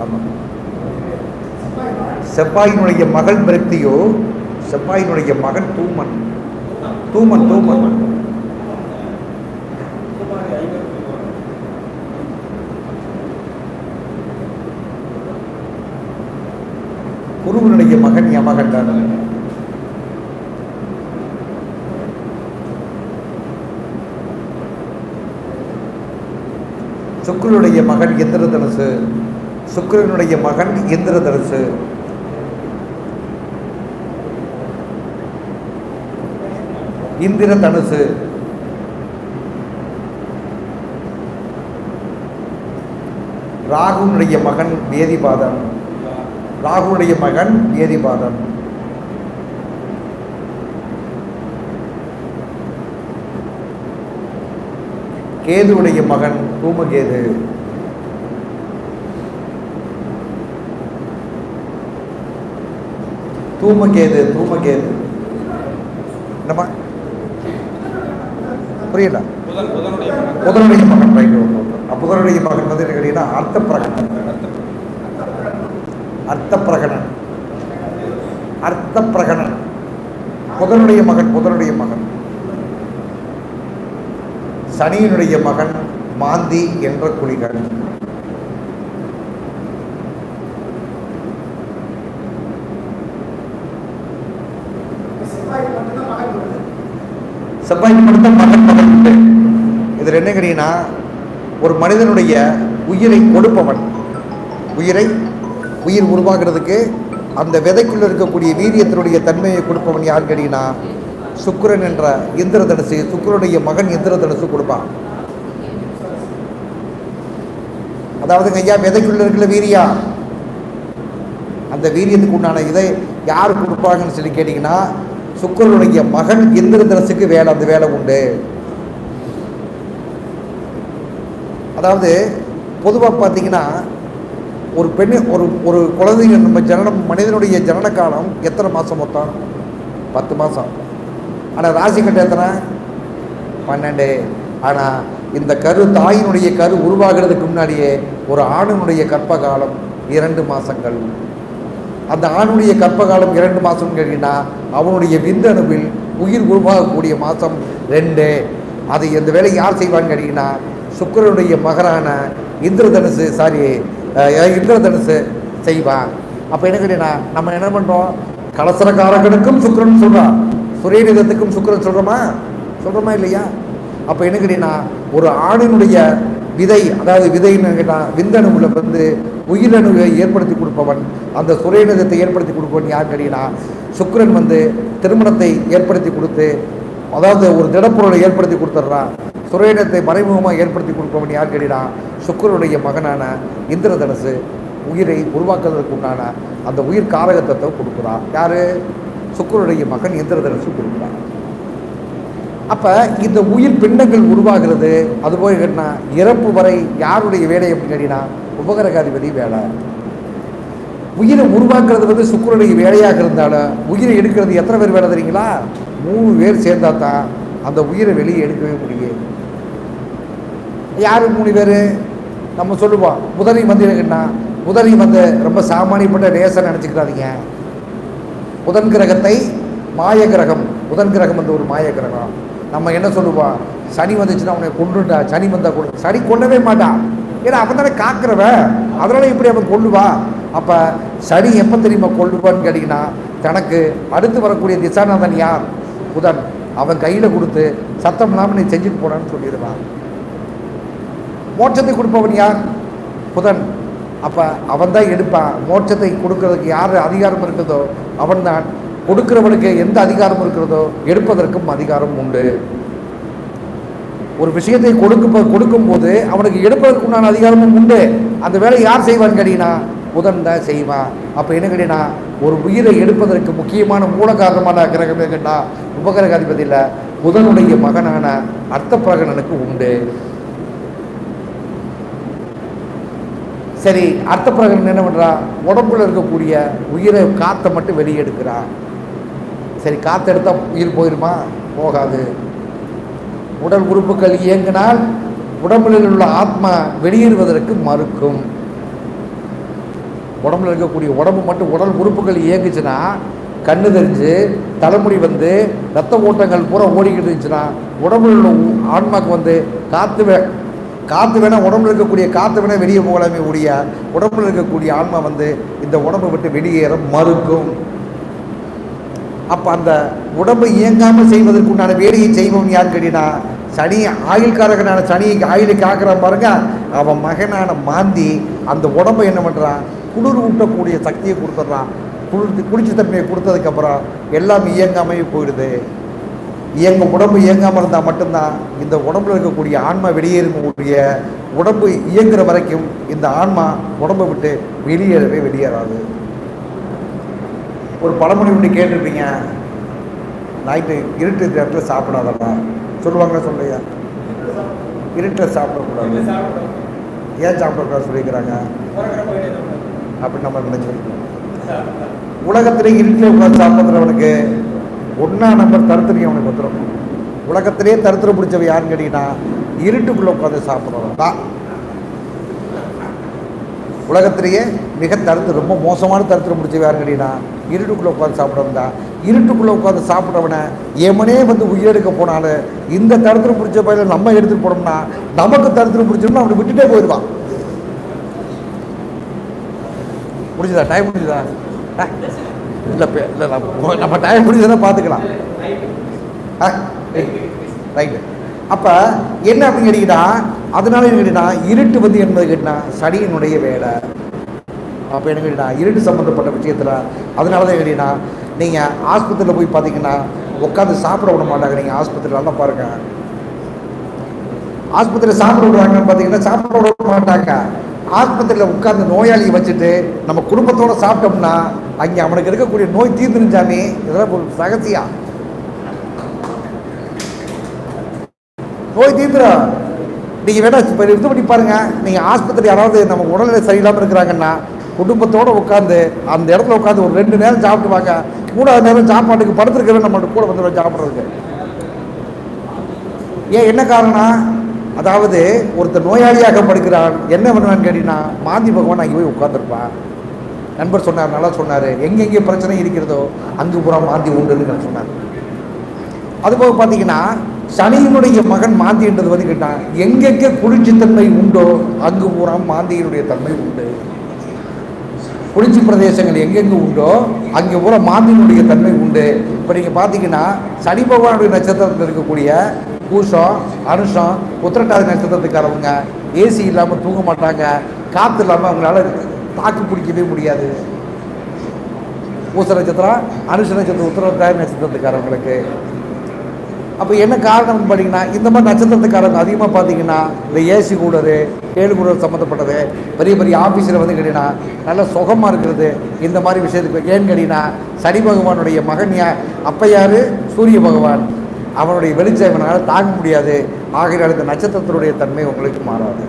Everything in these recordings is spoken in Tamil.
ஆமாம் செவ்வாயினுடைய மகள் மிருத்தியோ செவ்வாயினுடைய மகன் தூமன். தூமன் தூமன். குருவனுடைய மகன் யமகண்டன் சுக்கிரனுடைய மகன் தனசு சுக்கரனுடைய மகன் இந்திரதனுசு. இந்திர தனுசு ராகுனுடைய மகன் வேதிபாதன். ராகுனுடைய மகன் வேதிபாதன். கேதுவுடைய மகன் தூமகேது. தூமகேது தூமகேது என்னம்மா புரியல புதன் புதனுடைய மகன். ரைட் புதனுடைய மகன் வந்து என்ன கேட்டீங்கன்னா அர்த்த பிரகடனம் அர்த்த பிரகடனம் அர்த்த பிரகடனம் புதனுடைய மகன் புதனுடைய மகன். சனியினுடைய மகன் மாந்தி என்ற குளிகன் செவ்வாய்க்கு மட்டும்தான் மகன் மகன் உண்டு இதில் என்ன கேட்டீங்கன்னா ஒரு மனிதனுடைய உயிரை கொடுப்பவன். உயிரை உயிர் உருவாகிறதுக்கு அந்த விதைக்குள்ள இருக்கக்கூடிய வீரியத்தினுடைய தன்மையை கொடுப்பவன் யார் கேட்டீங்கன்னா சுக்கரன் என்ற இந்திரதனுசு சுக்கிரனுடைய மகன் இந்திரதனுசு கொடுப்பான். அதாவது ஐயா விதைக்குள்ள இருக்கிற வீரியா? அந்த வீரியத்துக்கு உண்டான இதை யார் கொடுப்பாங்கன்னு சொல்லி கேட்டிங்கன்னா சுக்கிரனுடைய மகன் இந்திரதனசுக்கு வேலை அந்த வேலை உண்டு. அதாவது பொதுவாக பார்த்தீங்கன்னா ஒரு பெண் ஒரு ஒரு குழந்தைங்க நம்ம ஜனனம் மனிதனுடைய ஜனன காலம் எத்தனை மாதம் மொத்தம்? பத்து மாதம் ஆனால் ராசி கட்ட எத்தனை? பன்னெண்டு. ஆனால் இந்த கரு தாயினுடைய கரு உருவாகிறதுக்கு முன்னாடியே ஒரு ஆணினுடைய கற்ப காலம் இரண்டு மாதங்கள் அந்த ஆணுடைய கற்பகாலம் இரண்டு மாதம் கேட்டீங்கன்னா அவனுடைய விந்தணுவில் உயிர் உருவாகக்கூடிய மாதம் ரெண்டு. அதை இந்த வேலையை யார் செய்வான்னு கேட்டிங்கன்னா சுக்கிரனுடைய மகரான இந்திரதனுசு சாரி இந்திரதனுசு செய்வான். அப்போ என்ன கேட்டீங்கன்னா நம்ம என்ன பண்ணுறோம் கலசரக்காரகனுக்கும் சுக்கரன் சொல்கிறான் சுரேனிதத்துக்கும் சுக்கிரன் சொல்கிறோமா சொல்கிறோமா இல்லையா? அப்போ என்ன கேட்டீங்கன்னா ஒரு ஆணினுடைய விதை அதாவது விதைன்னு கேட்டால் விந்தணுவில் வந்து உயிரணுவை ஏற்படுத்தி கொடுப்பவன். அந்த சுரேநிதத்தை ஏற்படுத்தி கொடுப்பவன் யார் கேட்டீங்கன்னா சுக்கிரன் வந்து திருமணத்தை ஏற்படுத்தி கொடுத்து அதாவது ஒரு திடப்பொருளை ஏற்படுத்தி கொடுத்துட்றான் சுரேனத்தை மறைமுகமாக ஏற்படுத்தி கொடுப்பவன் யார் கேட்டீங்கன்னா சுக்கரனுடைய மகனான இந்திரதனுசு உயிரை உருவாக்குவதற்கு உண்டான அந்த உயிர் காரகத்தத்தை கொடுக்குறான் யார்? சுக்கரனுடைய மகன் இந்திரதனுசு கொடுக்குறான் அப்போ இந்த உயிர் பிண்டங்கள் உருவாகிறது அதுபோல் கேட்டினா இறப்பு வரை யாருடைய வேலை அப்படின்னு கேட்டீங்கன்னா உபகரகாதிபதி வேலை. உயிரை உருவாக்குறது வந்து சுக்கரனுடைய வேலையாக இருந்தாலும் உயிரை எடுக்கிறது எத்தனை பேர் வேலை தெரியுங்களா? மூணு பேர் சேர்ந்தா தான் அந்த உயிரை வெளியே எடுக்கவே முடியும். யார் மூணு பேர்? நம்ம சொல்லுவோம். புதனை வந்து எனக்குன்னா புதனை வந்து ரொம்ப சாமானியப்பட்ட லேசர் நினச்சிக்கிறாதீங்க புதன் கிரகத்தை மாய கிரகம் புதன் கிரகம் வந்து ஒரு மாய கிரகம். நம்ம என்ன சொல்லுவோம்? சனி வந்துச்சுன்னா அவனை கொண்டுட்டா சனி வந்தால் கொடு சனி கொண்டவே மாட்டான். ஏன்னா அவன் தானே காக்கிறவன். அதனால் இப்படி அவன் கொள்ளுவா அப்போ சனி எப்போ தெரியுமா கொள்ளுவான்னு கேட்டிங்கன்னா தனக்கு அடுத்து வரக்கூடிய திசாநாதன் யார்? புதன். அவன் கையில் கொடுத்து சத்தம் இல்லாமல் நீ செஞ்சுட்டு போனான்னு சொல்லிடுவான். மோட்சத்தை கொடுப்பவன் யார்? புதன். அப்போ அவன் தான் எடுப்பான். மோட்சத்தை கொடுக்கறதுக்கு யார் அதிகாரம் இருக்குதோ அவன்தான். கொடுக்கிறவனுக்கு எந்த அதிகாரம் இருக்கிறதோ எடுப்பதற்கும் அதிகாரம் உண்டு. ஒரு விஷயத்தை கொடுக்க கொடுக்கும்போது அவனுக்கு எடுப்பதற்கு உண்டான அதிகாரமும் உண்டு. அந்த வேலையை யார் செய்வான்னு கேட்டீங்கன்னா புதன் தான் செய்வான் அப்போ என்ன கேட்டீங்கன்னா ஒரு உயிரை எடுப்பதற்கு முக்கியமான மூல காரணமான கிரகம் கேட்டால் உபகிரக அதிபதியில் புதனுடைய மகனான அர்த்த பிரகடனுக்கு உண்டு. சரி அர்த்த என்ன பண்ணுறான் உடம்புல இருக்கக்கூடிய உயிரை காற்றை மட்டும் வெளியே எடுக்கிறான். சரி காற்று எடுத்தால் உயிர் போயிருமா? போகாது. உடல் உறுப்புகள் இயங்கினால் உடம்பில் உள்ள ஆத்மா வெளியேறுவதற்கு மறுக்கும். உடம்புல இருக்கக்கூடிய உடம்பு மட்டும் உடல் உறுப்புகள் இயங்குச்சுன்னா கண்ணு தெரிஞ்சு தலைமுடி வந்து ரத்த ஓட்டங்கள் பூரா ஓடிக்கிட்டு இருந்துச்சுன்னா உடம்புல உள்ள ஆன்மாக்கு வந்து காற்று வே காற்று வேணால் உடம்புல இருக்கக்கூடிய காற்று வேணால் வெளியே போகலாமே ஒழிய உடம்புல இருக்கக்கூடிய ஆன்மா வந்து இந்த உடம்பை விட்டு வெளியேற மறுக்கும். அப்போ அந்த உடம்பு இயங்காமல் செய்வதற்கு உண்டான வேலையை செய்வோம் யார் கேட்டினா சனி ஆயுள்காரகனான சனியை ஆயுளை காக்கிறான் பாருங்க அவன் மகனான மாந்தி அந்த உடம்பை என்ன பண்ணுறான் குளிர் ஊட்டக்கூடிய சக்தியை கொடுத்துட்றான். குளிர் குளிர்ச்சி தன்மையை கொடுத்ததுக்கப்புறம் எல்லாம் இயங்காமே போயிடுது. இயங்க உடம்பு இயங்காமல் இருந்தால் மட்டும்தான் இந்த உடம்புல இருக்கக்கூடிய ஆன்மா வெளியேறக்கூடிய உடம்பு இயங்குற வரைக்கும் இந்த ஆன்மா உடம்பை விட்டு வெளியேறவே வெளியேறாது. ஒரு பழமொழி ஒன்று கேட்டிருப்பீங்க. நைட்டு இருட்டு இடத்துல சாப்பிடாதப்பா சொல்லுவாங்களா சொல்லையா இருட்டில் சாப்பிடக்கூடாது. ஏன் சாப்பிடக்கூடாது சொல்லிக்கிறாங்க. அப்படின்னு நம்ம நினைச்சிருக்கோம் உலகத்திலே இருட்டில் உட்காந்து சாப்பிட்றவனுக்கு ஒன்றா நம்பர் தருத்திரியம் அவனுக்கு வந்துடும் உலகத்திலே தருத்திர பிடிச்சவன் யாருன்னு கேட்டிங்கன்னா இருட்டுக்குள்ளே உட்காந்து சாப்பிட்றவன் தான். உலகத்திலேயே மிக தருத்து ரொம்ப மோசமான தருத்தில் பிடிச்ச யாருன்னு கேட்டிங்கன்னா இருட்டுக்குள்ளே உட்காந்து சாப்பிட்றவன் தான். இருட்டுக்குள்ளே உட்காந்து சாப்பிட்றவனை எவனே வந்து உயிரெடுக்க போனாலும் இந்த தருத்தில் பிடிச்ச பயில நம்ம எடுத்துகிட்டு போனோம்னா நமக்கு தருத்தில் பிடிச்சோம்னா அவனை விட்டுட்டே போயிடுவான். முடிஞ்சுதா டைம் முடிஞ்சுதா இல்லை இல்லை நம்ம நம்ம டைம் முடிஞ்சதுன்னா பார்த்துக்கலாம் ஆ ரைட்டு அப்போ என்ன அப்படின்னு கேட்டிங்கன்னா அதனால என்ன இருட்டு வந்து என்பது கேட்டிங்கன்னா சனியினுடைய வேலை. அப்போ என்ன கேட்டிங்கன்னா இருட்டு சம்மந்தப்பட்ட விஷயத்தில் அதனால தான் கேட்டிங்கன்னா நீங்கள் ஆஸ்பத்திரியில் போய் பார்த்தீங்கன்னா உட்காந்து சாப்பிட விட மாட்டாங்க. நீங்கள் ஆஸ்பத்திரியில் நல்லா பாருங்க. ஆஸ்பத்திரியில் சாப்பிட விடுவாங்கன்னு பார்த்தீங்கன்னா சாப்பிட விட மாட்டாங்க. ஆஸ்பத்திரியில் உட்கார்ந்து நோயாளியை வச்சுட்டு நம்ம குடும்பத்தோடு சாப்பிட்டோம்னா அங்கே அவனுக்கு இருக்கக்கூடிய நோய் தீர்ந்துருந்தாமே இதெல்லாம் ஒரு ரகசியா நோய் தீர்ந்துடும் நீங்கள் வேணால் இப்போ இது பண்ணி பாருங்கள் நீங்கள் ஆஸ்பத்திரி யாராவது நம்ம உடல்நிலை சரியில்லாமல் இருக்கிறாங்கன்னா குடும்பத்தோடு உட்காந்து அந்த இடத்துல உட்காந்து ஒரு ரெண்டு நேரம் சாப்பிட்டு வாங்க மூணாவது நேரம் சாப்பாட்டுக்கு படுத்துருக்கிறவன் நம்ம கூட வந்துடுவோம் சாப்பிட்றதுக்கு. ஏன் என்ன காரணம் அதாவது ஒருத்தர் நோயாளியாக படுக்கிறான். என்ன பண்ணுவான்னு கேட்டீங்கன்னா மாந்தி பகவான் அங்கே போய் உட்காந்துருப்பான் நண்பர் சொன்னார் நல்லா சொன்னார். எங்கெங்கே பிரச்சனை இருக்கிறதோ அங்கு பூரா மாந்தி உண்டுன்னு சொன்னார். அதுபோக பார்த்தீங்கன்னா சனியினுடைய மகன் மாந்தின்றது வந்து கேட்டான் எங்கெங்கே குளிர்ச்சித்தன்மை உண்டோ அங்கு பூரா மாந்தியினுடைய தன்மை உண்டு. குளிர்ச்சி பிரதேசங்கள் எங்கெங்கே உண்டோ அங்கே பூரா மாந்தியினுடைய தன்மை உண்டு. இப்போ நீங்கள் பார்த்தீங்கன்னா சனி பகவானுடைய நட்சத்திரத்தில் இருக்கக்கூடிய பூசம் அனுஷம் உத்திரட்டாதி நட்சத்திரத்துக்காரவங்க ஏசி இல்லாமல் தூங்க மாட்டாங்க காற்று இல்லாமல் அவங்களால தாக்கு பிடிக்கவே முடியாது. பூச நட்சத்திரம் அனுஷ நட்சத்திரம் உத்திரட்டாதி நட்சத்திரத்துக்காரவங்களுக்கு. அப்போ என்ன காரணம்னு பார்த்தீங்கன்னா இந்த மாதிரி நட்சத்திரத்துக்காரங்க அதிகமாக பார்த்தீங்கன்னா இந்த ஏசி கூடரு ஏழு கூடர் சம்மந்தப்பட்டது பெரிய பெரிய ஆஃபீஸில் வந்து கேட்டீங்கன்னா நல்ல சுகமாக இருக்கிறது இந்த மாதிரி விஷயத்துக்கு. ஏன்னு கேட்டிங்கன்னா சனி பகவானுடைய மகன் அப்பையார் சூரிய பகவான். அவனுடைய வெளிச்சம் இவனால் தாங்க முடியாது. ஆகையால் இந்த நட்சத்திரத்தினுடைய தன்மை உங்களுக்கு மாறாது.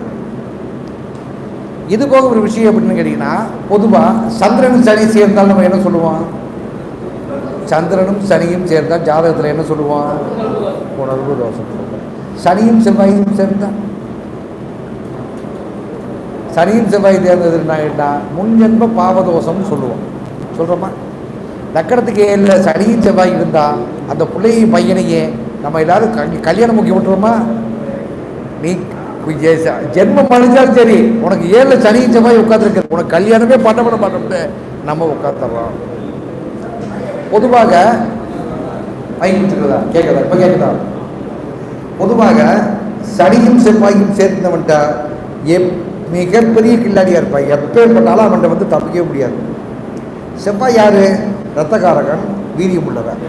இது போக ஒரு விஷயம் அப்படின்னு கேட்டிங்கன்னா பொதுவாக சந்திரன் சனி சேர்ந்தால் நம்ம என்ன சொல்லுவோம்? சந்திரனும் சனியும் சேர்ந்தால் ஜாதகத்தில் என்ன சொல்லுவோம்? உணர்வு தோஷம் சொல்லுவோம் சனியும் செவ்வாயும் சேர்ந்தா. சனியும் செவ்வாய் தேர்ந்ததுன்னா முன்ஜென்ம பாவதோஷம்னு சொல்லுவோம். சொல்கிறோமா லக்கணத்துக்கு ஏழில் சனியும் செவ்வாய் இருந்தால் அந்த பிள்ளையும் பையனையே நம்ம எல்லாரும் கல்யாணம் முக்கிய விட்டுருமா நீ ஜென்மம் அழிஞ்சாலும் சரி உனக்கு ஏழில் சனியும் செவ்வாய் உட்காந்துருக்கு உனக்கு கல்யாணமே பண்ண பண்ண பண்ண நம்ம உட்காந்துடுறோம் பொதுவாக ஐநூற்றுதா கேட்குதா இப்போ கேட்குதா? பொதுவாக சனியும் செவ்வாயும் சேர்ந்தவன்ட்டா எப் மிகப்பெரிய கில்லாடியாக இருப்பான். எப்பேற்பட்டாலும் அவன்கிட்ட வந்து தப்பிக்கவே முடியாது. செவ்வாய் யார்? ரத்தகாரகன் வீரியம் உள்ளவன்.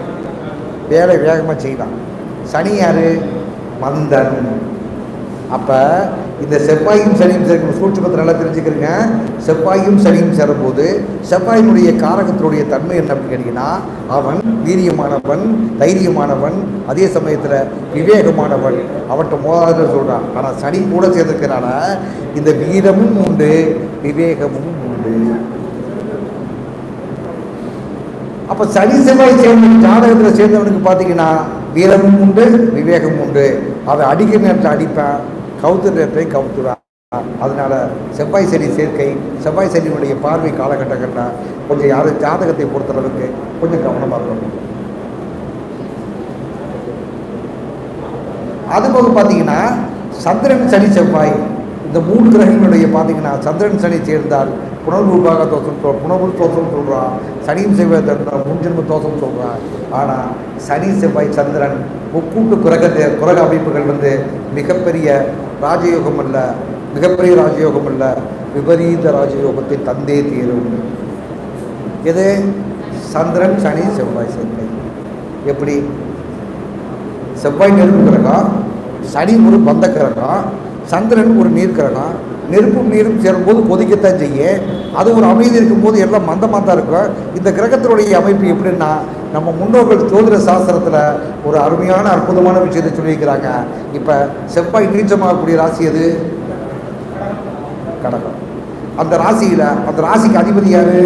வேலை வேகமாக செய்தான். சனி யார்? மந்தன். அப்போ இந்த செவ்வாயும் சனியும் சேர்க்கும் சூட்சமத்தை நல்லா தெரிஞ்சுக்கிறீங்க. செவ்வாயும் சனியும் சேரும்போது செவ்வாயினுடைய காரகத்தினுடைய தன்மை என்ன அப்படின்னு கேட்டிங்கன்னா அவன் வீரியமானவன் தைரியமானவன் அதே சமயத்தில் விவேகமானவன். அவன்கிட்ட மோதாத சொல்கிறான் ஆனால் சனி கூட சேர்ந்துருக்கனால இந்த வீரமும் உண்டு விவேகமும் உண்டு. அப்போ சனி செவ்வாய் சேர்ந்த ஜாதகத்தில் சேர்ந்தவனுக்கு பார்த்தீங்கன்னா வீரமும் உண்டு விவேகமும் உண்டு. அதை அடிக்க நேரத்தில் அடிப்பேன். கவுத்துற. நேரத்தை அதனால் செவ்வாய் சனி சேர்க்கை செவ்வாய் சனியினுடைய பார்வை காலகட்டங்களில் கொஞ்சம் யாரும் ஜாதகத்தை பொறுத்தளவுக்கு கொஞ்சம் கவனமாக இருக்கணும். அதுபோக பார்த்தீங்கன்னா சந்திரன் சனி செவ்வாய் இந்த மூணு கிரகங்களுடைய பார்த்தீங்கன்னா சந்திரன் சனி சேர்ந்தால் புனர்வு தோசம் தோஷம் சொல் புனர்வு தோஷம் சொல்கிறான் சனியும் செவ்வாய் தந்தால் முன்ஜென்ம தோஷம் சொல்கிறான் ஆனால் சனி செவ்வாய் சந்திரன் முக்கூட்டு கிரக கிரக அமைப்புகள் வந்து மிகப்பெரிய ராஜயோகம் அல்ல மிகப்பெரிய ராஜயோகம் அல்ல விபரீத ராஜயோகத்தை தந்தே தீரும். எது? சந்திரன் சனி செவ்வாய் சேர்க்கை. எப்படி? செவ்வாய் நெருப்பு கிரகம் சனி ஒரு பந்த கிரகம் சந்திரன் ஒரு நீர் கிரகம் நெருப்பும் நீரும் சேரும்போது கொதிக்கத்தான் செய்ய அது ஒரு அமைதி இருக்கும்போது எல்லாம் மந்தமாக தான் இருக்கும். இந்த கிரகத்தினுடைய அமைப்பு எப்படின்னா நம்ம முன்னோர்கள் ஜோதிட சாஸ்திரத்தில் ஒரு அருமையான அற்புதமான விஷயத்தை சொல்லியிருக்கிறாங்க. இப்போ செவ்வாய் நீச்சமாகக்கூடிய ராசி எது? கடகம். அந்த ராசியில் அந்த ராசிக்கு அதிபதி யாரு?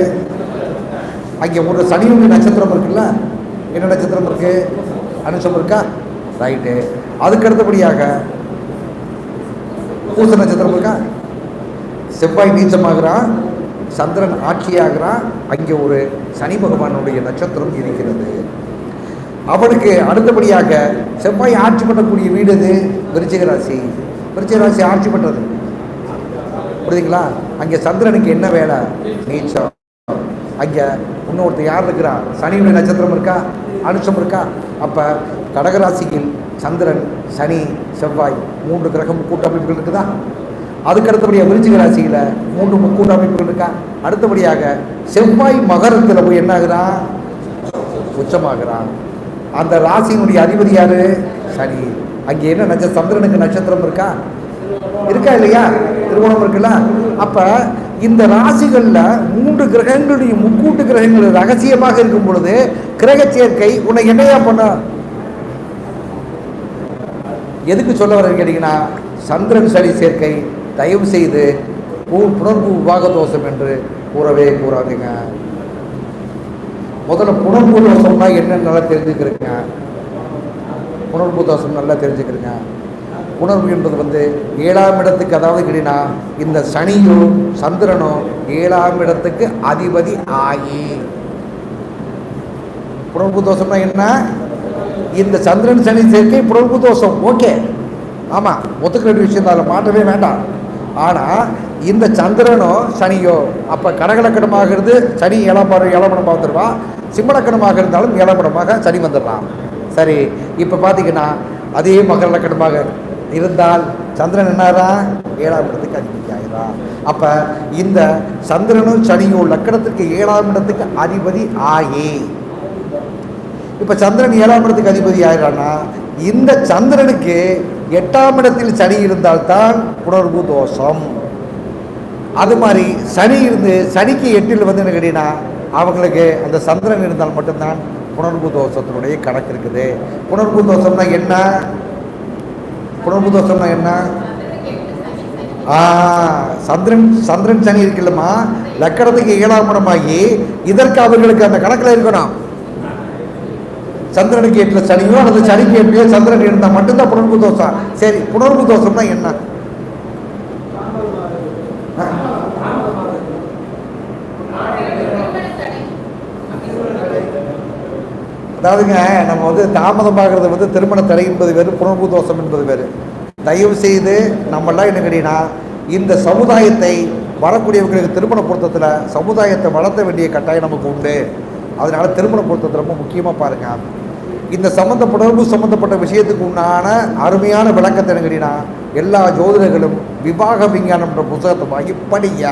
அங்கே ஒரு சனியுடைய நட்சத்திரம் இருக்குல்ல? என்ன நட்சத்திரம் இருக்கு? அனுஷம் இருக்கா? ரைட்டு. அதுக்கு அடுத்தபடியாக பூச நட்சத்திரம் இருக்கா? செவ்வாய் நீச்சமாகிறான் சந்திரன் ஆட்சியாகிறான் அங்கே ஒரு சனி பகவானுடைய நட்சத்திரம் இருக்கிறது. அவனுக்கு அடுத்தபடியாக செவ்வாய் ஆட்சி பண்ணக்கூடிய வீடு எது? விருச்சிகராசி விருச்சிகராசி ஆட்சி பண்ணுறது புரியுதுங்களா? அங்கே சந்திரனுக்கு என்ன வேலை? நீச்சம். அங்கே இன்னொருத்தர் யார் இருக்கிறா சனியுடைய நட்சத்திரம் இருக்கா? அனுஷம் இருக்கா? அப்போ கடகராசியில் சந்திரன் சனி செவ்வாய் மூன்று கிரகம் கூட்டமைப்புகள் இருக்குதா? அதுக்கு அடுத்தபடியாக விருச்சிக ராசியில் மூன்று கூட்டமைப்புகள் இருக்கா? அடுத்தபடியாக செவ்வாய் மகரத்தில் போய் என்ன ஆகுறான் உச்சமாகிறான். அந்த ராசியினுடைய அதிபதி யாரு? சனி. அங்கே என்ன நட்ச சந்திரனுக்கு நட்சத்திரம் இருக்கா? இருக்கா இல்லையா? திருமணம் இருக்குல்ல? அப்போ இந்த ராசிகளில் மூன்று கிரகங்களுடைய முக்கூட்டு கிரகங்கள் ரகசியமாக இருக்கும் பொழுது கிரக சேர்க்கை உன்னை என்னையா பண்ண எதுக்கு சொல்ல வரேன்னு கேட்டிங்கன்னா சந்திரன் சனி சேர்க்கை தயவு செய்து பூ- புனர்பூ விவாக தோஷம் என்று கூறவே கூறாதுங்க. முதல்ல புணர்வு தோஷம்னா என்னன்னு நல்லா தெரிஞ்சுக்கிறீங்க. புணர்வு தோஷம் நல்லா தெரிஞ்சுக்கிறீங்க. உணர்வு என்பது வந்து ஏழாம் இடத்துக்கு அதாவது கேட்டீங்கன்னா இந்த சனியோ சந்திரனோ ஏழாம் இடத்துக்கு அதிபதி ஆகி. புணர்வு தோஷம்னா என்ன? இந்த சந்திரன் சனி சேர்க்கை புனர்பு தோஷம் ஓகே. ஆமாம் ஒத்துக்க வேண்டிய விஷயம் அதில் மாற்றவே வேண்டாம். ஆனால் இந்த சந்திரனோ சனியோ அப்போ கடகலக்கணமாகிறது சனி ஏழாம் பாரு ஏழாம் வந்துடுவா சிம்மலக்கணமாக இருந்தாலும் ஏழாம் சனி வந்துடுறான். சரி இப்போ பார்த்தீங்கன்னா அதே மகர லக்கணமாக இருந்தால் சந்திரன் என்னாகிறான் ஏழாம் இடத்துக்கு அதிபதி ஆகிறான் அப்போ இந்த சந்திரனும் சனியும் லக்கணத்துக்கு ஏழாம் இடத்துக்கு அதிபதி ஆகி இப்போ சந்திரன் ஏழாம் இடத்துக்கு அதிபதி ஆகிறான்னா இந்த சந்திரனுக்கு எட்டாம் இடத்தில் சனி இருந்தால்தான் புணர்வு தோஷம். அது மாதிரி சனி இருந்து சனிக்கு எட்டில் வந்து என்ன கேட்டீங்கன்னா அவங்களுக்கு அந்த சந்திரன் இருந்தால் மட்டும்தான் புணர்வு தோஷத்தினுடைய கணக்கு இருக்குது. புணர்வு தோஷம்னா என்ன? புணர்வு தோஷம்னா என்ன? சந்திரன் சந்திரன் சனி இருக்குல்லம்மா. லக்கணத்துக்கு ஏழாம் இடமாகி இதற்கு அவர்களுக்கு அந்த கணக்கில் இருக்கணும். சந்திரனுக்கு எட்டில் சனியோ அல்லது சனிக்கு எட்டிலையோ சந்திரன் இருந்தால் மட்டும்தான் புணர்வு தோஷம். சரி புணர்வு தோஷம்னா என்ன? அதாவதுங்க நம்ம வந்து தாமதமாகிறது வந்து திருமண தடை என்பது வேறு புணர்வு தோஷம் என்பது வேறு. தயவு செய்து நம்மளாம் என்ன கேட்டீங்கன்னா இந்த சமுதாயத்தை வரக்கூடியவங்களுக்கு திருமண பொருத்தத்தில் சமுதாயத்தை வளர்த்த வேண்டிய கட்டாயம் நமக்கு உண்டு. அதனால் திருமண பொருத்தத்தை ரொம்ப முக்கியமாக பாருங்கள் இந்த சம்மந்தப்படவு சம்மந்தப்பட்ட விஷயத்துக்கு உண்டான அருமையான விளக்கத்தை என்ன எல்லா ஜோதிடர்களும் விவாக விஞ்ஞானம்ன்ற புத்தகத்தை வாங்கி படிங்க.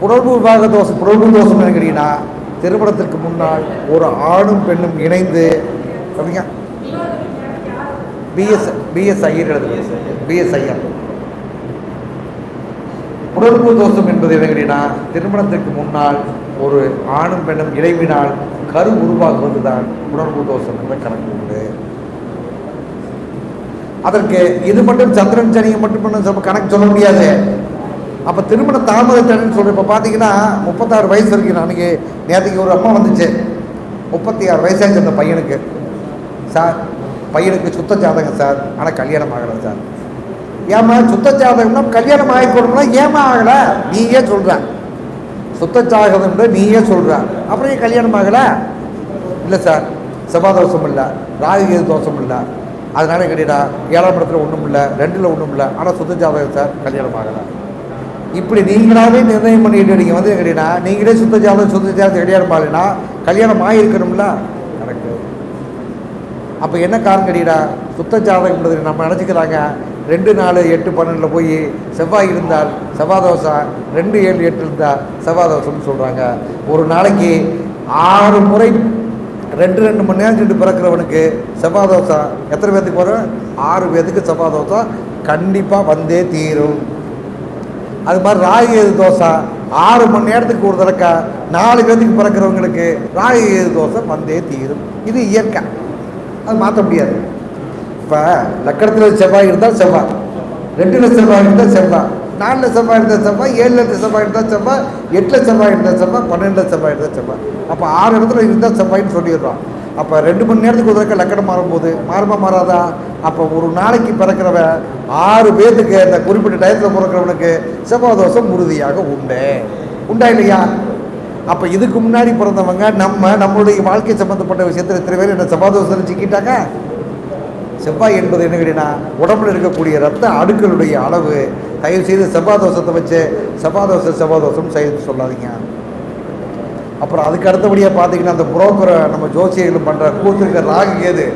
புணர்வு விவாக தோஷம் புணர்வு தோஷம் என்ன கேட்டீங்கன்னா திருமணத்திற்கு முன்னால் ஒரு ஆணும் பெண்ணும் இணைந்து PS PS Iyer PS Iyer. புணர்வு தோஷம் என்பது என்ன திருமணத்திற்கு முன்னால் ஒரு ஆணும் பெண்ணும் இணைவினால் கரு உருவாகுவது தான் புணர்வு தோஷம் என்ற கணக்கு உண்டு அதற்கு இது மட்டும் சந்திரன் சனியை மட்டும் பண்ண கணக்கு சொல்ல முடியாது. அப்போ திருமண தாமதத்தன்னு சொல்ற இப்போ பார்த்தீங்கன்னா முப்பத்தாறு வயசு இருக்கு. அன்னைக்கு நேற்றுக்கு ஒரு அம்மா வந்துச்சு. முப்பத்தி ஆறு வயசாச்சு அந்த பையனுக்கு. சார் பையனுக்கு சுத்த ஜாதகம் சார். ஆனால் கல்யாணம் ஆகலை சார். ஏமா சுத்த ஜாதகம்னா கல்யாணம் ஆகி ஆகிக்கணும்னா ஏமா ஆகலை? நீயே சொல்கிறான் சுத்த ஜாதகம்ன்ற நீயே சொல்கிறான் அப்புறம் ஏன் கல்யாணம் ஆகலை? இல்லை சார் செவ்வாய் தோஷம் இல்லை ராகுகேது தோஷம் இல்லை. அதனால கேட்டீடா ஏழாம் இடத்துல ஒன்றும் இல்லை ரெண்டில் ஒன்றும் இல்லை. ஆனால் சுத்த ஜாதகம் சார் கல்யாணம் ஆகலை. இப்படி நீங்களாவே நிர்ணயம் பண்ணிட்டு நீங்கள் வந்து கேட்டீங்கன்னா நீங்களே சுத்த ஜாதகம் சுத்த ஜாதகம் கல்யாணம் ஆகலைன்னா கல்யாணம் ஆகியிருக்கணும்ல கரெக்டு அப்போ என்ன காரணம் கேட்டீடா சுத்த ஜாதகம்ன்றது நம்ம நினச்சிக்கிறாங்க. ரெண்டு நாலு எட்டு பன்னெண்டில் போய் செவ்வாய் இருந்தால் செவ்வாய் ரெண்டு ஏழு எட்டு இருந்தால் செவ்வாதோசம்னு சொல்கிறாங்க ஒரு நாளைக்கு ஆறு முறை ரெண்டு ரெண்டு மணி நேரம் சென்று பிறக்கிறவனுக்கு செவ்வாய் எத்தனை பேர்த்துக்கு வரும்? ஆறு பேர்த்துக்கு செவ்வாய் கண்டிப்பாக வந்தே தீரும். அது மாதிரி ராகி எது தோசை ஆறு மணி நேரத்துக்கு ஒரு தடக்கா நாலு பேர்த்துக்கு பிறக்கிறவங்களுக்கு ராகி எது தோசை வந்தே தீரும். இது இயற்கை. அது மாற்ற முடியாது. இப்போ லக்கணத்தில் செவ்வாய் இருந்தால் செவ்வாய். லட்ச செவ்வாய் இருந்தால் செவ்வாய். நாலில் செவ்வாய் இருந்தால் செவ்வாய் ஏழில் செவ்வாய் இருந்தால் செவ்வாய் எட்டில் செவ்வாய் இருந்தால் செவ்வாய் பன்னெண்டில் செவ்வாய் இருந்தால் செவ்வாய். அப்போ ஆறு இடத்துல இருந்தால் செவ்வாய்ன்னு சொல்லிடுறோம். அப்போ ரெண்டு மணி நேரத்துக்கு ஒரு தடவை லக்கணம் மாறும்போது மாறுமா மாறாதா? அப்போ ஒரு நாளைக்கு பிறக்கிறவன் ஆறு பேர்த்துக்கு அந்த குறிப்பிட்ட டயத்தில் பிறக்கிறவனுக்கு செவ்வாய் தோஷம் உறுதியாக உண்டு. உண்டா இல்லையா? அப்போ இதுக்கு முன்னாடி பிறந்தவங்க நம்ம நம்மளுடைய வாழ்க்கை சம்மந்தப்பட்ட விஷயத்தில் இத்தனை பேர் என்ன செவ்வாய் தோஷத்தில் சிக்கிட்டாங்க? செவ்வாய் என்பது என்ன கேட்டீங்கன்னா உடம்புல இருக்கக்கூடிய ரத்த அடுக்களுடைய அளவு தயவு செய்து செவ்வாய் தோஷத்தை வச்சு செவ்வாய் தோசை செவ்வாய் செய்து சொல்லாதீங்க அப்புறம் அதுக்கு அடுத்தபடியாக பார்த்தீங்கன்னா அந்த புரோக்கரை நம்ம ஜோசியர்கள் பண்ணுற கூத்துருக்க ராகு ஏது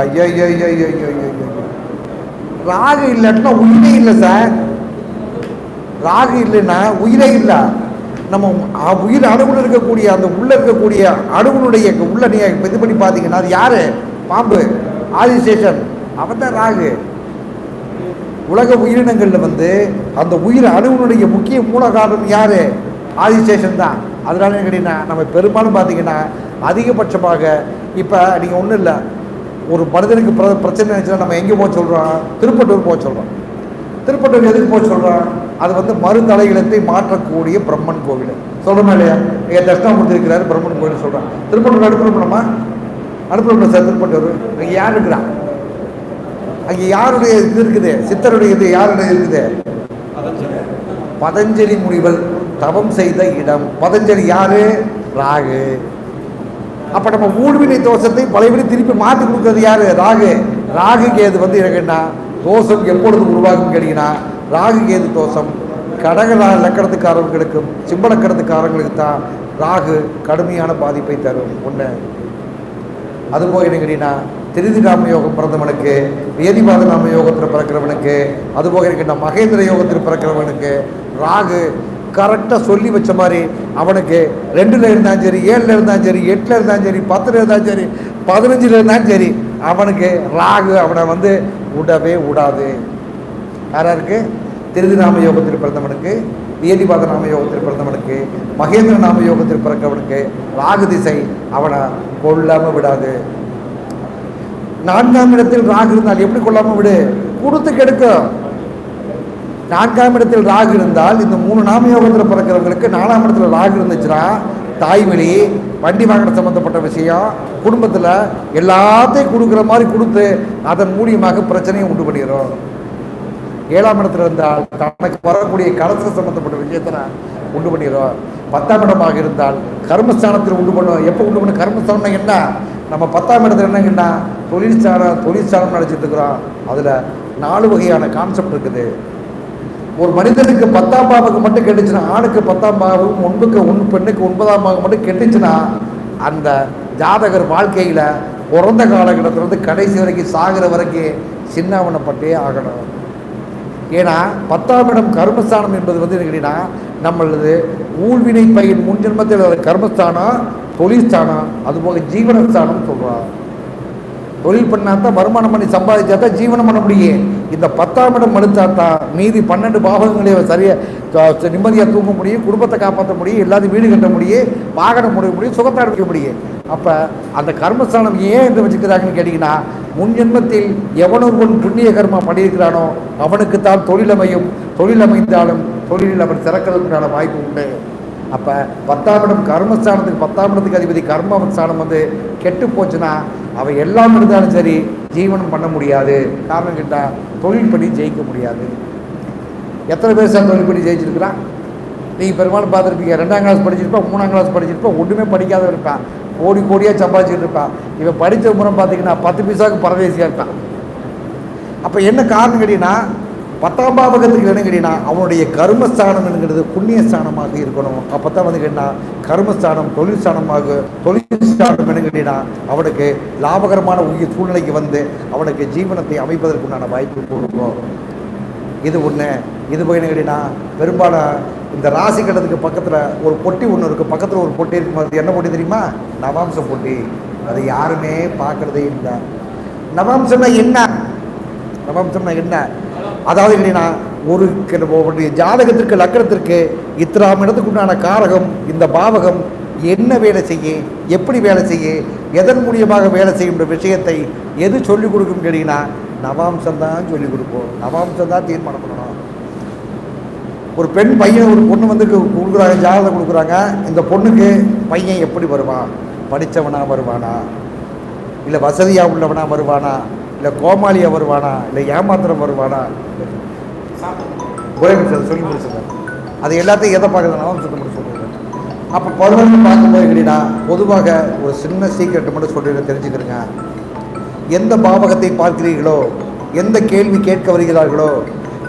ஐயோ ஐயோ ஐயோ ஐயோ ஐயோ ஐயோ ஐயோ. ராகு இல்லைன்னா உயிரே இல்லை சார் ராகு இல்லைன்னா உயிரே இல்லை நம்ம உயிர் அணுகுல இருக்கக்கூடிய அந்த உள்ளே இருக்கக்கூடிய அணுகுனுடைய உள்ள நீங்கள் இது பண்ணி பார்த்தீங்கன்னா அது யார் பாம்பு ஆதிசேஷன் அவன் தான் ராகு உலக உயிரினங்களில் வந்து அந்த உயிர் அணுவனுடைய முக்கிய மூல காரணம் யார்? ஆதிசேஷன் தான். அதனால என்ன கேட்டீங்கன்னா நம்ம பெரும்பாலும் பார்த்தீங்கன்னா அதிகபட்சமாக இப்போ நீங்கள் ஒன்றும் இல்லை ஒரு மனிதனுக்கு பிர பிரச்சனை நினச்சினா நம்ம எங்கே போக சொல்கிறோம் திருப்பட்டூர் போக சொல்கிறோம் திருப்பட்டூர் எதுக்கு போக சொல்கிறோம் அது வந்து மருந்தலைகளத்தை மாற்றக்கூடிய பிரம்மன் கோவில். சொல்கிறோமா இல்லையா? எங்கள் தட்சிணாமூர்த்தி இருக்கிறாரு பிரம்மன் கோவில் சொல்கிறேன் திருப்பட்டூர் அனுப்புறோம்மா அனுப்புறோம் சார் திருப்பட்டூர் அங்கே யார் இருக்கிறா? அங்கே யாருடைய இது இருக்குது? சித்தருடைய இது யாருடைய இருக்குது? பதஞ்சலி முனிவர் தவம் செய்த இடம். பதஞ்சலி யாரு? ராகு. அப்ப நம்ம ஊழ்வினை தோஷத்தை பழையபடி திருப்பி மாற்றி கொடுக்கறது யாரு? ராகு. ராகு கேது வந்து எனக்குன்னா தோஷம் எப்பொழுது உருவாகும் கேட்டீங்கன்னா ராகு கேது தோஷம்? கடக லக்கணத்துக்காரர்களுக்கும் சிம்பலக்கணத்துக்காரங்களுக்கு தான் ராகு கடுமையான பாதிப்பை தரும். ஒன்று அதுபோக என்ன கேட்டீங்கன்னா திருதி நாம யோகம் பிறந்தவனுக்கு வேதிபாத நாம யோகத்தில் பிறக்கிறவனுக்கு அதுபோக இருக்கின்ற மகேந்திர யோகத்தில் பிறக்கிறவனுக்கு ராகு கரெக்டாக சொல்லி வச்ச மாதிரி அவனுக்கு ரெண்டில் இருந்தாலும் சரி ஏழில் இருந்தாலும் சரி எட்டில் இருந்தாலும் சரி பத்தில் இருந்தாலும் சரி பதினஞ்சில் இருந்தாலும் சரி அவனுக்கு ராகு அவனை வந்து விடவே விடாது யாராருக்கு திருதி நாம யோகத்தில் பிறந்தவனுக்கு நியதிபாத நாம யோகத்தில் பிறந்தவனுக்கு மகேந்திர நாம யோகத்தில் பிறக்கிறவனுக்கு ராகு திசை அவனை கொள்ளாம விடாது. நான்காம் இடத்தில் ராகு இருந்தால் எப்படி கொள்ளாம விடு? கொடுத்து கெடுக்கும் நான்காம் இடத்தில் ராகு இருந்தால் இந்த மூணு நாம யோகத்தில் பிறக்கிறவங்களுக்கு நாலாம் இடத்துல ராகு இருந்துச்சுன்னா தாய்வழி வண்டி வாகனம் சம்பந்தப்பட்ட விஷயம் குடும்பத்தில் எல்லாத்தையும் கொடுக்குற மாதிரி கொடுத்து அதன் மூலியமாக பிரச்சனையை உண்டு பண்ணிடுறோம் ஏழாம் இடத்துல இருந்தால் தனக்கு வரக்கூடிய கடத்தல் சம்பந்தப்பட்ட விஷயத்தை உண்டு பண்ணிடுறோம். பத்தாம் இடமாக இருந்தால் கர்மஸ்தானத்தில் உண்டு பண்ணுவோம் எப்போ உண்டு பண்ண கர்மஸ்தானம் என்ன? நம்ம பத்தாம் இடத்துல என்னங்கன்னா தொழிற்சாலம் தொழிற்சாலம் நினச்சிட்டு இருக்கிறோம். அதில் நாலு வகையான கான்செப்ட் இருக்குது. ஒரு மனிதனுக்கு பத்தாம் பாவுக்கு மட்டும் கெட்டுச்சுன்னா ஆணுக்கு பத்தாம் பாவம் ஒன்புக்கு ஒன் பெண்ணுக்கு ஒன்பதாம் பாவம் மட்டும் கெட்டுச்சுன்னா அந்த ஜாதகர் வாழ்க்கையில் பிறந்த காலகட்டத்திலிருந்து கடைசி வரைக்கும் சாகிற வரைக்கும் சின்னாவனப்பட்டே ஆகணும். ஏன்னா பத்தாம் இடம் கர்மஸ்தானம் என்பது வந்து என்ன கேட்டீங்கன்னா நம்மளது ஊழ்வினை பையன் முன்ஜென்மத்தில் கர்மஸ்தானம் தொழில்ஸ்தானம் அதுபோக ஜீவனஸ்தானம் சொல்கிறான் தொழில் பண்ணா தான் வருமானம் பண்ணி சம்பாதிச்சா தான் ஜீவனம் பண்ண முடியும். இந்த பத்தாம் இடம் மறுத்தா தான் மீதி பன்னெண்டு பாவங்களே சரியாக நிம்மதியாக தூங்க முடியும் குடும்பத்தை காப்பாற்ற முடியும் எல்லாத்தையும் வீடு கட்ட முடியும் வாகனம் முடிய முடியும் சுகத்தை அடிக்க முடியும். அப்போ அந்த கர்மஸ்தானம் ஏன் என்று வச்சுக்கிறாங்கன்னு கேட்டிங்கன்னா முன் ஜென்மத்தில் எவனொருவன் புண்ணிய கர்மம் பண்ணியிருக்கிறானோ அவனுக்கு தான் தொழில் அமையும் தொழில் அமைந்தாலும் தொழிலில் அவன் சிறக்கிறதுக்கான வாய்ப்பு உண்டு. அப்போ பத்தாம் இடம் கர்மஸ்தானத்துக்கு பத்தாம் இடத்துக்கு அதிபதி கர்ம ஸ்தானம் வந்து கெட்டு போச்சுன்னா அவன் எல்லாம் இருந்தாலும் சரி ஜீவனம் பண்ண முடியாது. காரணம் கேட்டால் தொழில் பண்ணி ஜெயிக்க முடியாது. எத்தனை பேர் சார் தொழில் பண்ணி ஜெயிச்சிருக்கிறான்? நீங்கள் பெரும்பாலும் பார்த்துருப்பீங்க ரெண்டாம் கிளாஸ் படிச்சிருப்பா மூணாம் கிளாஸ் படிச்சிருப்பா ஒன்றுமே படிக்காத இருப்பான். கோடி கோடியாக சம்பாதிச்சுட்டு இருப்பான் இவன் படித்த முறை பார்த்தீங்கன்னா பத்து பைசாவுக்கு பரதேசியாக இருப்பான் அப்போ என்ன காரணம் கேட்டீங்கன்னா பத்தாம் பாவகத்துக்கு என்ன கேட்டீங்கன்னா அவனுடைய கர்மஸ்தானம் என்கிறது புண்ணிய ஸ்தானமாக இருக்கணும். அப்போ தான் வந்து கேட்டீங்கன்னா கர்மஸ்தானம் தொழில் ஸ்தானமாக தொழில் ஸ்தானம் என்ன கேட்டீங்கன்னா அவனுக்கு லாபகரமான உயிர் சூழ்நிலைக்கு வந்து அவனுக்கு ஜீவனத்தை அமைப்பதற்குண்டான வாய்ப்பு கொடுக்கும். இது ஒன்று இது போய் என்ன பெரும்பாலும் இந்த ராசி கட்டத்துக்கு பக்கத்தில் ஒரு பொட்டி ஒன்று இருக்குது பக்கத்தில் ஒரு பொட்டி இருக்கும்? அது என்ன பொட்டி தெரியுமா? நவாம்ச பொட்டி. அது யாருமே பார்க்குறதே இல்லை. நவாம்சம்னா என்ன? நவாம்சம்னா என்ன? அதாவது இல்லைன்னா ஒரு ஜாதகத்திற்கு லக்கணத்திற்கு இத்தனாம் இடத்துக்குண்டான காரகம் இந்த பாவகம் என்ன வேலை செய்ய எப்படி வேலை செய்ய எதன் மூலியமாக வேலை செய்யுன்ற விஷயத்தை எது சொல்லிக் கொடுக்கும் கேட்டீங்கன்னா நவாம்சம் தான் சொல்லிக் கொடுப்போம். நவாம்சம் தான் தீர்மானம் பண்ணணும் ஒரு பெண் பையன் ஒரு பொண்ணு வந்து கொடுக்குறாங்க ஜாதகம் கொடுக்குறாங்க இந்த பொண்ணுக்கு பையன் எப்படி வருவான்? படித்தவனா வருவானா? இல்லை வசதியாக உள்ளவனா வருவானா? இல்லை கோமாளியாக வருவானா? இல்லை ஏமாத்திரம் வருவானா? ஒரே நிமிஷம் சொல்லி முடிச்சுங்க அது எல்லாத்தையும் எதை பார்க்குறது? நவாம்சத்தை மட்டும் சொல்லுங்கள் அப்போ பருவம்னு பார்க்கும்போது எப்படின்னா பொதுவாக ஒரு சின்ன சீக்கிரட்டை மட்டும் சொல்லி தெரிஞ்சுக்கிறேங்க. எந்த பாவகத்தை பார்க்கிறீர்களோ எந்த கேள்வி கேட்க வருகிறார்களோ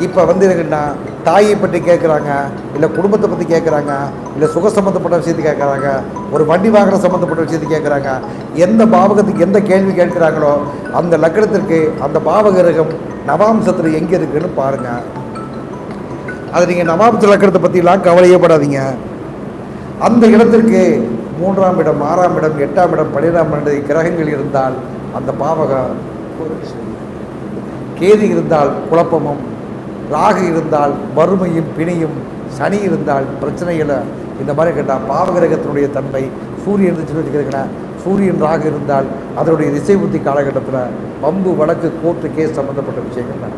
இப்போ வந்து என்னன்னா தாயை பற்றி கேட்குறாங்க இல்லை குடும்பத்தை பற்றி கேட்குறாங்க இல்லை சுக சம்மந்தப்பட்ட விஷயத்தை கேட்குறாங்க ஒரு வண்டி வாகன சம்மந்தப்பட்ட விஷயத்தை கேட்குறாங்க எந்த பாவகத்துக்கு எந்த கேள்வி கேட்குறாங்களோ அந்த லக்கணத்திற்கு அந்த பாவகிரகம் நவாம்சத்தில் எங்கே இருக்குன்னு பாருங்கள் அது நீங்கள் நவாம்ச லக்கணத்தை பற்றிலாம் கவலையப்படாதீங்க அந்த இடத்திற்கு மூன்றாம் இடம் ஆறாம் இடம் எட்டாம் இடம் பன்னிரெண்டாம் இடம் கிரகங்கள் இருந்தால் அந்த பாவக கேது இருந்தால் குழப்பமும் ராகு இருந்தால் வறுமையும் பிணியும் சனி இருந்தால் பிரச்சனைகளை இந்த மாதிரி கேட்டால் பாவகிரகத்தினுடைய தன்மை சூரியன் இருந்துச்சுன்னு வச்சுக்கிறேன் சூரியன் ராகு இருந்தால் அதனுடைய திசை புத்தி காலகட்டத்தில் பம்பு வழக்கு கோர்ட்டு கேஸ் சம்மந்தப்பட்ட விஷயங்கள்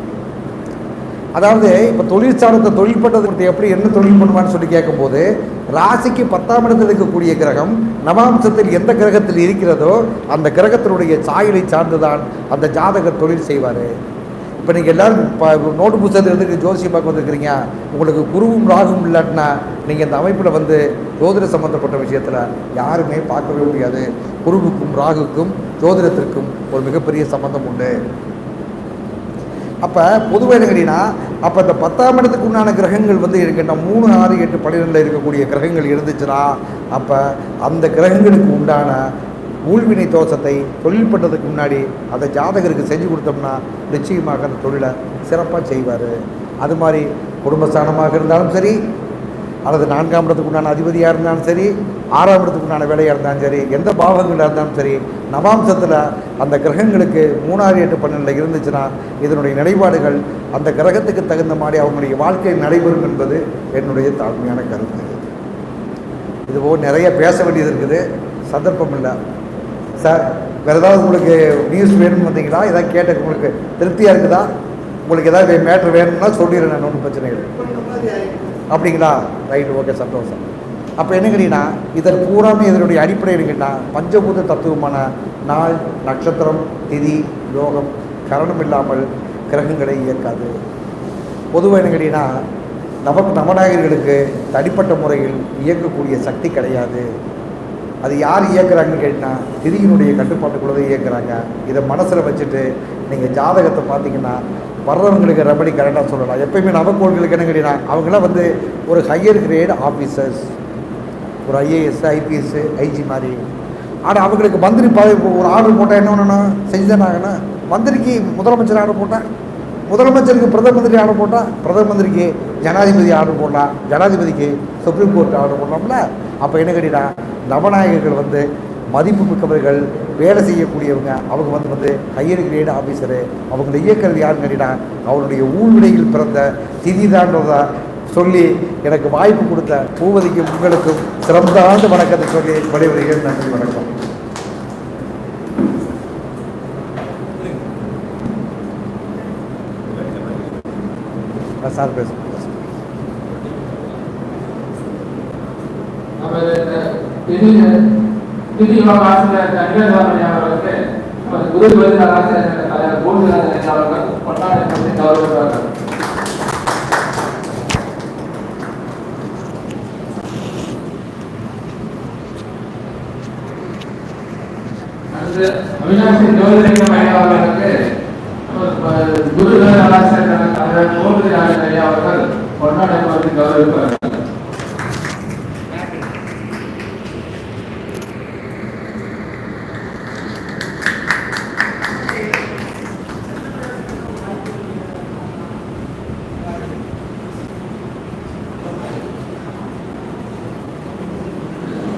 அதாவது இப்போ தொழில் சார்ந்த தொழில் பண்ணுறது எப்படி என்ன தொழில் பண்ணுவான்னு சொல்லி கேட்கும்போது ராசிக்கு பத்தாம் இடத்தில் இருக்கக்கூடிய கிரகம் நவாம்சத்தில் எந்த கிரகத்தில் இருக்கிறதோ அந்த கிரகத்தினுடைய சாயலை சார்ந்துதான் அந்த ஜாதகர் தொழில் செய்வார். இப்போ நீங்கள் எல்லாரும் இப்போ நோட்டு புத்தகத்தை நீங்கள் ஜோசியம் பார்க்க வந்துருக்கிறீங்க. உங்களுக்கு குருவும் ராகும் இல்லாட்டினா நீங்கள் இந்த அமைப்பில் வந்து ஜோதிட சம்மந்தப்பட்ட விஷயத்தில் யாருமே பார்க்கவே முடியாது. குருவுக்கும் ராகுக்கும் ஜோதிடத்திற்கும் ஒரு மிகப்பெரிய சம்மந்தம் உண்டு. அப்போ பொதுவாக என்ன கேட்டீங்கன்னா அப்போ இந்த பத்தாம் இடத்துக்கு உண்டான கிரகங்கள் வந்து இருக்கின்ற மூணு ஆறு எட்டு பன்னிரெண்டில் இருக்கக்கூடிய கிரகங்கள் இருந்துச்சுன்னா அப்போ அந்த கிரகங்களுக்கு உண்டான ஊழ்வினை தோஷத்தை தொழில் பண்ணுறதுக்கு முன்னாடி அந்த ஜாதகருக்கு செஞ்சு கொடுத்தோம்னா நிச்சயமாக அந்த தொழிலை சிறப்பாக செய்வார். அது மாதிரி குடும்பஸ்தானமாக இருந்தாலும் சரி அல்லது நான்காம் இடத்துக்கு உண்டான அதிபதியாக இருந்தாலும் சரி ஆறாம் இடத்துக்கு உண்டான வேலையாக இருந்தாலும் சரி எந்த பாவங்களாக இருந்தாலும் சரி நவாம்சத்தில் அந்த கிரகங்களுக்கு மூணாறு எட்டு பன்னெண்டில் இருந்துச்சுன்னா இதனுடைய நிலைப்பாடுகள் அந்த கிரகத்துக்கு தகுந்த மாதிரி அவங்களுடைய வாழ்க்கை நடைபெறும் என்பது என்னுடைய தாழ்மையான கருத்து. இதுபோல் நிறைய பேச வேண்டியது இருக்குது. சந்தர்ப்பம் இல்லை. சார் வேறு ஏதாவது உங்களுக்கு நியூஸ் வேணும்னு வந்தீங்களா? எதாவது கேட்ட உங்களுக்கு திருப்தியாக இருக்குதா? உங்களுக்கு ஏதாவது மேட்ரு வேணும்னா சொல்லிடுறேன் நான் ஒன்றும் பிரச்சனை இல்லை. அப்படிங்களா? ரைட்டு ஓகே சந்தோஷம். அப்போ என்ன கேட்டீங்கன்னா இதன் பூராமே இதனுடைய அடிப்படை என்னங்கன்னா பஞ்சபூத தத்துவமான நாள் நட்சத்திரம் திதி யோகம் கரணம் இல்லாமல் கிரகங்களை இயக்காது. பொதுவாக என்ன கேட்டீங்கன்னா நவ நவநாயகர்களுக்கு தனிப்பட்ட முறையில் இயக்கக்கூடிய சக்தி கிடையாது. அது யார் இயக்குறாங்கன்னு கேட்டால் திதியினுடைய கட்டுப்பாட்டுக்குள்ளே இயக்குறாங்க. இதை மனசில் வச்சுட்டு நீங்கள் ஜாதகத்தை பார்த்தீங்கன்னா வர்றவங்களுக்கு ரெபடி கரெக்டாக சொல்லலாம். எப்பயுமே நவக்கோள்களுக்கு என்ன கேட்டீங்கன்னா அவங்களாம் வந்து ஒரு ஹையர் கிரேட் ஆஃபீஸர்ஸ் ஒரு ஐஏஎஸ் ஐபிஎஸ் ஐஜி மாதிரி. ஆனால் அவங்களுக்கு மந்திரி பதவி ஒரு ஆர்டர் போட்டால் என்ன பண்ணணும்? செஞ்சுதானாங்கன்னா மந்திரிக்கு முதலமைச்சர் ஆர்டர் போட்டால் முதலமைச்சருக்கு பிரதம மந்திரி ஆர்டர் போட்டால் பிரதம மந்திரிக்கு ஜனாதிபதி ஆர்டர் போடலாம் ஜனாதிபதிக்கு சுப்ரீம் கோர்ட் ஆர்டர் போடலாம்ல. அப்போ என்ன கேட்டீங்கன்னா நவநாயகர்கள் வந்து மதிப்பு மிக்கவர்கள் வேலை செய்யக்கூடியவங்க அவங்க வந்து வந்து ஹையர் கிரேட் ஆஃபீஸரு. அவங்களை இயக்கிறது யாருன்னு கேட்டீங்கன்னா அவருடைய ஊழ்வினையில் பிறந்த திதிதான்றதா சொல்லி எனக்கு வாய்ப்பு கொடுத்த பூவதிக்கு உங்களுக்கும் சிறந்த ஆண்டு வணக்கத்தை சொல்லி விடைபெறுகிறேன். நன்றி வணக்கம். சார் பேசுகிறேன் நிதி நிதி ஆசிரியர் அனிவேதாமணி அவர்களுக்கு நமது குரு விருதுநகர் ஆசிரியர் சங்க தலைவர் பூமிராஜன் அவர்கள் கொண்டாடி கொடுத்து கௌரவிப்பார்கள் அவினாசி ஜோதிலிங்கம் ஐயா அவர்களுக்கு குரு விருதுநகர் ஆசிரியர் தலைவர் ஐயா அவர்கள் கௌரவிப்பார்கள்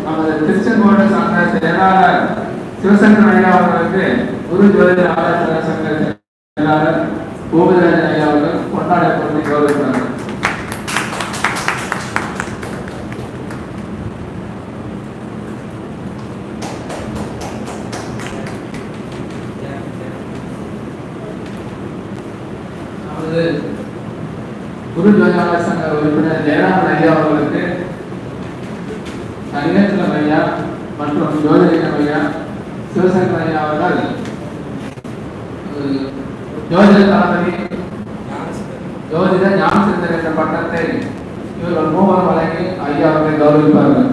நமது திருச்செங்கோடு சங்க செயலாளர் சிவசங்கர் ஐயா அவர்களுக்கு குரு ஜோதி ஆராய்ச்சி சங்க செயலாளர் கோவிதராஜன் ஐயா அவர்கள் கொண்டாடப்பட்டு கௌரவித்தார்கள் நமது குரு ஜோதியாளர் சங்க உறுப்பினர் ஜெயராமன் ஐயா அவர்களுக்கு தங்கேந்திரம் ஐயா மற்றும் ஜோதிலிங்கம் ஐயா சிவசங்கர் ஐயா அவர்கள் ஜோதிட தளபதி ஜோதிட ஞானசிந்தர் என்ற பட்டத்தை இவர்கள் மூவர் வழங்கி ஐயா அவர்களை கௌரவிப்பார்கள்.